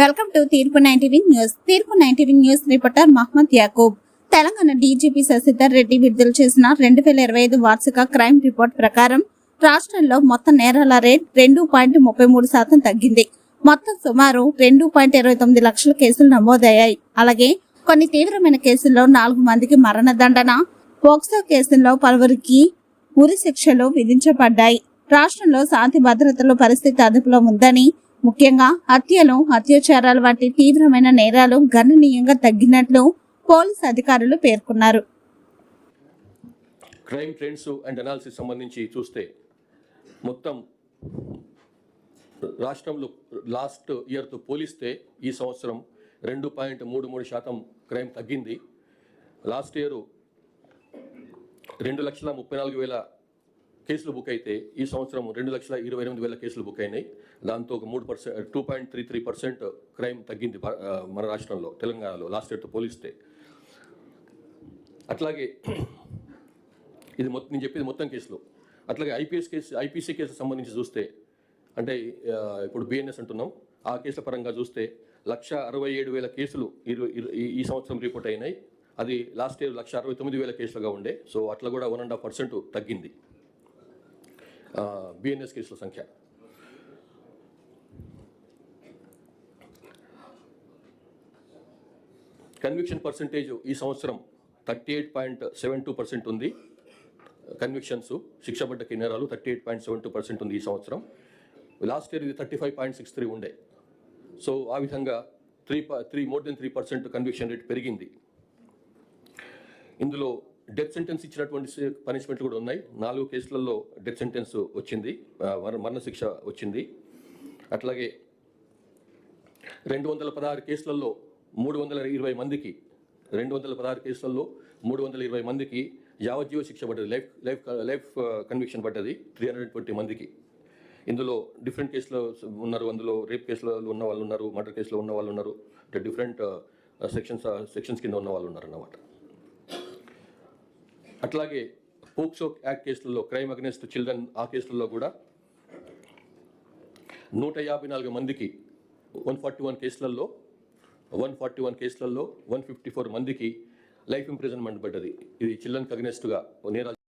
Welcome to తీర్పు nine TV news. తీర్పు nine TV news reporter Mohammed Yakub. Telangana DGP Shashidhar Reddy విడుదల చేసిన రెండు వేల ఇరవై ఐదు వార్షిక క్రైమ్ రిపోర్ట్ ప్రకారం రాష్ట్రంలో మొత్తం నేరాల రేట్ రెండు పాయింట్ ముప్పై మూడు శాతం తగ్గింది. మొత్తం సుమారు రెండు పాయింట్ ఇరవై తొమ్మిది లక్షల కేసులు నమోదయ్యాయి. అలాగే కొన్ని తీవ్రమైన కేసుల్లో నాలుగు మందికి మరణదండన పోక్సో కేసుల్లో పలువురికి ఉరి శిక్షలు విధించబడ్డాయి. రాష్ట్రంలో శాంతి భద్రతల పరిస్థితి అదుపులో ఉందని ముఖ్యంగా హత్యలు అత్యాచారాలు వంటి తీవ్రమైన నేరాలు గణనీయంగా తగ్గినట్లు పోలీస్ అధికారులు పేర్కొన్నారు. క్రైమ్ ట్రెండ్స్ అండ్ అనాలిసిస్ సంబంధించి చూస్తే మొత్తం రాష్ట్రంలో లాస్ట్ ఇయర్తో పోలిస్తే ఈ సంవత్సరం రెండు పాయింట్ మూడు మూడు శాతం క్రైమ్ తగ్గింది. లాస్ట్ ఇయర్ రెండు లక్షల ముప్పై నాలుగు వేల కేసులు బుక్ అయితే ఈ సంవత్సరం రెండు లక్షల ఇరవై ఎనిమిది వేల కేసులు బుక్ అయినాయి. దాంతో ఒక మూడు percent two point three three percent crime తగ్గింది భా- మన రాష్ట్రంలో తెలంగాణలో లాస్ట్ ఇయర్తో పోలిస్తే. అట్లాగే ఇది మొత్తం నేను చెప్పేది మొత్తం కేసులు. అట్లాగే ఐపీఎస్ కేసు ఐపీసీ కేసు సంబంధించి చూస్తే అంటే ఇప్పుడు బిఎన్ఎస్ అంటున్నాం. ఆ కేసుల పరంగా చూస్తే లక్ష అరవై ఏడు వేల కేసులు ఈ- ఈ సంవత్సరం రిపోర్ట్ అయినాయి. అది లాస్ట్ ఇయర్ లక్ష అరవై తొమ్మిది వేల కేసులుగా ఉండే. సో అట్లా కూడా వన్ అండ్ హాఫ్ పర్సెంట్ తగ్గింది. బిఎన్ఎస్ కేసుల సంఖ్య. కన్విక్షన్ పర్సంటేజ్ ఈ సంవత్సరం thirty eight point seven two percent ఉంది కన్విక్షన్స్ శిక్షపడ్డ కిన్నెరాలు thirty eight point seven two percent ఉంది ఈ సంవత్సరం. లాస్ట్ ఇయర్ ఇది thirty five point six three ఉండే. సో ఆ విధంగా three three more than three percent conviction rate పెరిగింది. ఇందులో డెత్ సెంటెన్స్ ఇచ్చినటువంటి పనిష్మెంట్లు కూడా ఉన్నాయి. నాలుగు కేసులలో డెత్ సెంటెన్స్ వచ్చింది. మరణశిక్ష మరణ వచ్చింది. అట్లాగే రెండు వందల పదహారు కేసులలో మూడు వందల ఇరవై మందికి రెండు వందల పదహారు కేసులలో మూడు వందల ఇరవై మందికి యావజ్జీవ శిక్ష పడ్డది. లైఫ్ లైఫ్ లైఫ్ కన్విక్షన్ పడ్డది త్రీ హండ్రెడ్ ట్వంటీ మందికి. ఇందులో డిఫరెంట్ కేసులో ఉన్నారు. అందులో రేప్ కేసులో ఉన్న వాళ్ళు ఉన్నారు మర్డర్ కేసులో ఉన్న వాళ్ళు ఉన్నారు. డిఫరెంట్ సెక్షన్స్ సెక్షన్స్ కింద ఉన్న వాళ్ళు ఉన్నారు అన్నమాట అట్లాగే పోక్సో యాక్ట్ కేసులలో క్రైమ్ అగెన్స్ట్ చిల్డ్రన్ ఆ కేసులలో కూడా నూట యాభై నాలుగు మందికి వన్ ఫార్టీ వన్ కేసులలో వన్ ఫార్టీ వన్ కేసులలో వన్ ఫిఫ్టీ ఫోర్ మందికి లైఫ్ ఇంప్రిజన్మెంట్ పడ్డది. ఇది చిల్డ్రన్కి అగెన్స్ట్గా నేరాలు